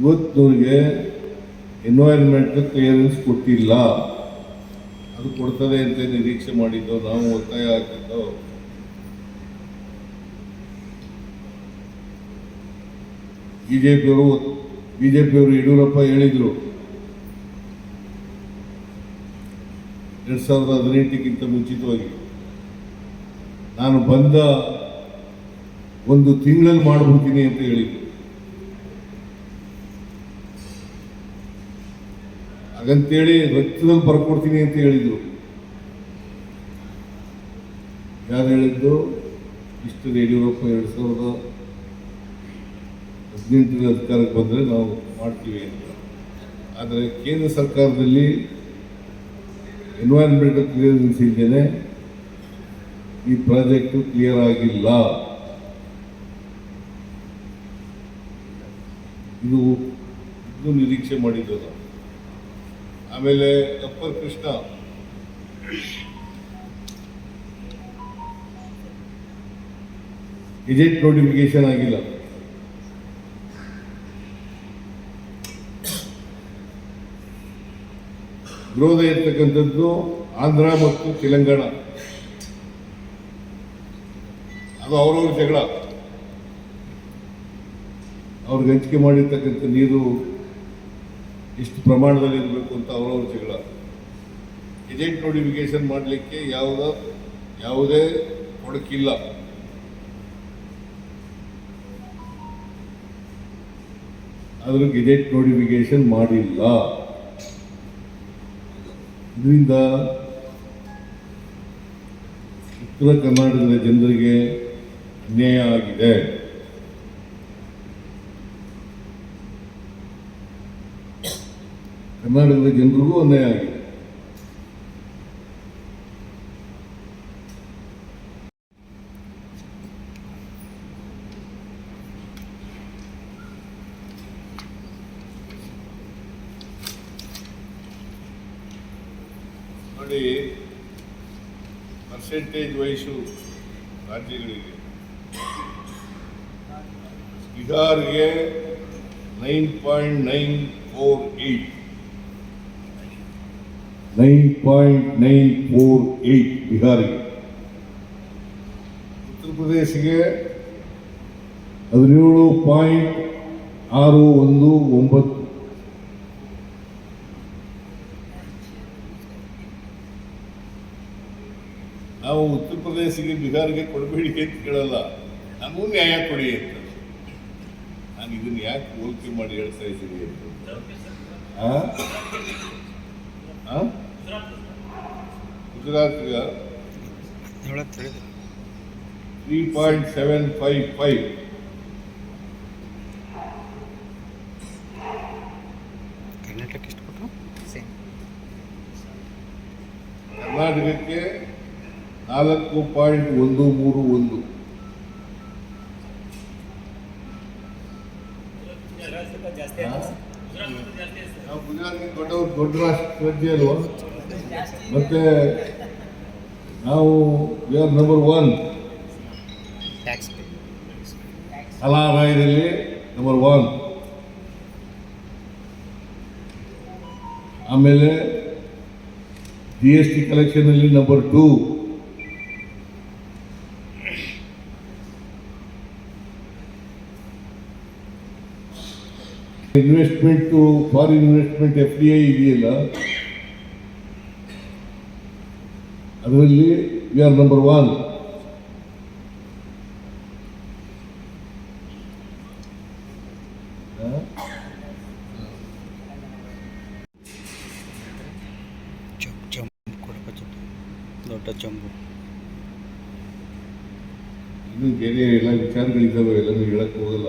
ಇವತ್ತಿನವ್ರಿಗೆ environment clearance ಕೊಟ್ಟಿಲ್ಲ. ಅದು ಕೊಡ್ತದೆ ಅಂತ ನಿರೀಕ್ಷೆ ಮಾಡಿದ್ದು, ನಾವು ಒತ್ತಾಯ ಹಾಕಿದ್ದು. ಜೆ ಪಿಯವರು ಯಡಿಯೂರಪ್ಪ ಹೇಳಿದರು. ಎರಡು ಸಾವಿರದ ಹದಿನೆಂಟಕ್ಕಿಂತ ಮುಂಚಿತವಾಗಿ. ನಾನು ಬಂದ ಒಂದು ತಿಂಗಳಲ್ಲಿ ಮಾಡ್ಬಿಡ್ತೀನಿ ಅಂತ ಹೇಳಿದ್ರು. ಹಾಗಂತೇಳಿ ರಕ್ತದಲ್ಲಿ ಬರ್ಕೊಡ್ತೀನಿ ಅಂತ ಹೇಳಿದ್ರು. ಯಾರು ಹೇಳಿದ್ದು? ಇಷ್ಟು ಯಡಿಯೂರಪ್ಪ ಎರಡು ಸಾವಿರದ ಹದಿನೆಂಟರ ಅಧಿಕಾರಕ್ಕೆ ಬಂದರೆ ನಾವು ಮಾಡ್ತೀವಿ ಅಂತ. ಆದರೆ ಕೇಂದ್ರ ಸರ್ಕಾರದಲ್ಲಿ ಎನ್ವೈರನ್ಮೆಂಟಲ್ ಕ್ಲಿಯರೆನ್ಸ್ ಇದ್ದೇನೆ ಈ ಪ್ರಾಜೆಕ್ಟು ಕ್ಲಿಯರ್ ಆಗಿಲ್ಲ. ಇದು ಇದು ನಿರೀಕ್ಷೆ ಮಾಡಿದ್ದು ನಾವು ಆಮೇಲೆ ಅಪ್ಪರ್ ಕೃಷ್ಣ. ಗೆಜೆಟ್ ನೋಟಿಫಿಕೇಶನ್ ಆಗಿಲ್ಲ. ವಿರೋಧ ಇರ್ತಕ್ಕಂಥದ್ದು ಆಂಧ್ರ ಮತ್ತು ತೆಲಂಗಾಣ. ಅದು ಅವರವ್ರ ಜಗಳ. ಅವ್ರಿಗೆ ಹಂಚಿಕೆ ಮಾಡಿರ್ತಕ್ಕಂಥ ನೀರು ಎಷ್ಟು ಪ್ರಮಾಣದಲ್ಲಿ ಇರಬೇಕು ಅಂತ ಅವರವ್ರ ಜಗಳ ಏಜೆಂಟ್ ನೋಟಿಫಿಕೇಶನ್ ಮಾಡಲಿಕ್ಕೆ ಯಾವುದ ಯಾವುದೇ ಹೊಡಕಿಲ್ಲ ಆದರೂ ಗೆಜೆಟ್ ನೋಟಿಫಿಕೇಶನ್ ಮಾಡಿಲ್ಲ. ಇದರಿಂದ ಉತ್ತರ ಕರ್ನಾಟಕದ ಜನರಿಗೆ ಅನ್ಯಾಯ ಆಗಿದೆ. ಕರ್ನಾಟಕದ ಜನರಿಗೂ ಅನ್ಯಾಯ ಆಗಿದೆ. ನೋಡಿ ಪರ್ಸೆಂಟೇಜ್ ವೈಸು ರಾಜ್ಯಗಳಿಗೆ ಬಿಹಾರ್ಗೆ nine point nine four eight nine point nine four eight ಬಿಹಾರಿಗೆ ಉತ್ತರ ಪ್ರದೇಶಿಗೆ ಹದಿನೇಳು ಪಾಯಿಂಟ್ ಆರು ಒಂದು ಒಂಬತ್ತು. ನಾವು ಉತ್ತರ ಪ್ರದೇಶಿಗೆ ಬಿಹಾರಿಗೆ ಕೊಡಬೇಡಿ ಅಂತ ಕೇಳಲ್ಲ. ನಮಗೂ ನ್ಯಾಯ ಕೊಡಿ ಅಂತ. ನಾನು ಇದನ್ನು ಯಾಕೆ ಹೋಲಿಕೆ ಮಾಡಿ ಹೇಳ್ತಾ ಇದ್ದೀನಿ ಅಂತ? ಗುಜರಾತ್ಗೆ? Three point seven five five Karnataka ಎಷ್ಟು ಕೊಟ್ಟರು ಸೇಮ್ ಕರ್ನಾಟಕಕ್ಕೆ ನಾಲ್ಕು ಪಾಯಿಂಟ್ ಒಂದು ಮೂರು ಒಂದು ನಾವು ಗುಜರಾತ್ಗೆ ದೊಡ್ಡವರು ದೊಡ್ಡ ರಾಷ್ಟ್ರ ರಾಜ್ಯ ಅಲ್ವಾ ಮತ್ತೆ ನಾವು ವಿ ಆರ್ ನಂಬರ್ ಒನ್ ಕಲಾರಾಯದಲ್ಲಿ ನಂಬರ್ ಒನ್ ಆಮೇಲೆ G S T ಕಲೆಕ್ಷನಲ್ಲಿ number two investment foreign investment F D I ಇದೆಯಲ್ಲ? ಅದರಲ್ಲಿ ವಿ ಆರ್ ನಂಬರ್ ಒನ್ ದೊಡ್ಡ ಜಂಬು ಇನ್ನು ಬೇರೆ ಎಲ್ಲ ವಿಚಾರಗಳಿದ್ದಾವೆ ಎಲ್ಲನೂ ಹೇಳಕ್ಕೆ ಹೋಗಲ್ಲ.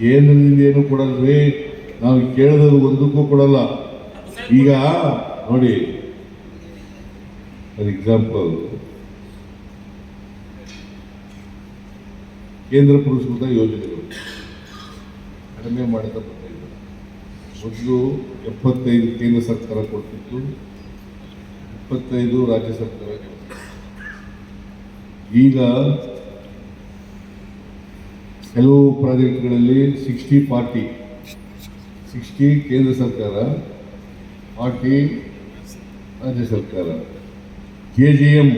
ಕೇಂದ್ರದಿಂದ ಏನು ಕೊಡಲ್ವೇ? ನಾವು ಕೇಳಿದ್ರು ಒಂದಕ್ಕೂ ಕೊಡಲ್ಲ. ಈಗ ನೋಡಿ ಫಾರ್ ಎಕ್ಸಾಂಪಲ್ ಕೇಂದ್ರ ಪುರಸ್ಕೃತ ಯೋಜನೆಗಳು. ಕಡಿಮೆ ಮಾಡಿದ ಮೊದಲು ಎಪ್ಪತ್ತೈದು ಕೇಂದ್ರ ಸರ್ಕಾರ ಕೊಡ್ತಿತ್ತು. ಇಪ್ಪತ್ತೈದು ರಾಜ್ಯ ಸರ್ಕಾರ. ಈಗ ಕೆಲವು ಪ್ರಾಜೆಕ್ಟ್ಗಳಲ್ಲಿ ಸಿಕ್ಸ್ಟಿ ಫಾರ್ಟಿ ಸಿಕ್ಸ್ಟಿ ಕೇಂದ್ರ ಸರ್ಕಾರ ಫಾರ್ಟಿ ರಾಜ್ಯ ಸರ್ಕಾರ. ಕೆ ಜಿ ಎಂ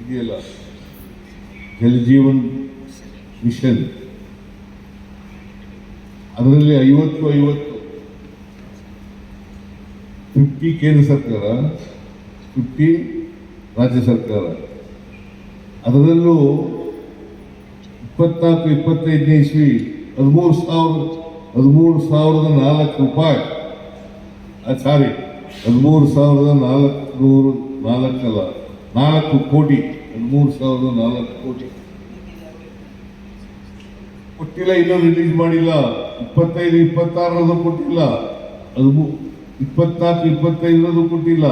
ಇದೆಯಲ್ಲ? ಜಲ್ ಜೀವನ್ ಮಿಷನ್. ಅದರಲ್ಲಿ ಐವತ್ತು ಐವತ್ತು. ಫಿಫ್ಟಿ ಕೇಂದ್ರ ಸರ್ಕಾರ ಫಿಫ್ಟಿ ರಾಜ್ಯ ಸರ್ಕಾರ. ಅದರಲ್ಲೂ ಇಪ್ಪತ್ನಾಲ್ಕು, ಇಪ್ಪತ್ತೈದನೇ ಇಸ್ವಿ, ಹದಿಮೂರು ಸಾವಿರ, ಹದಿಮೂರು ಸಾವಿರದ ನಾಲ್ಕು ರೂಪಾಯಿ. ಸಾರಿ ಹದಿಮೂರು ಸಾವಿರದ ನಾಲ್ಕುನೂರು ನಾಲ್ಕಲ್ಲ ನಾಲ್ಕು ಕೋಟಿ, ಹದಿಮೂರು ಸಾವಿರದ ನಾಲ್ಕು ಕೋಟಿ. ಕೊಟ್ಟಿಲ್ಲ, ಇನ್ನೂ ರಿಲೀಸ್ ಮಾಡಿಲ್ಲ. ಇಪ್ಪತ್ತೈದು ಇಪ್ಪತ್ತಾರರದು ಕೊಟ್ಟಿಲ್ಲ. ಅದು ಇಪ್ಪತ್ನಾಲ್ಕು ಇಪ್ಪತ್ತೈದರದು ಕೊಟ್ಟಿಲ್ಲ.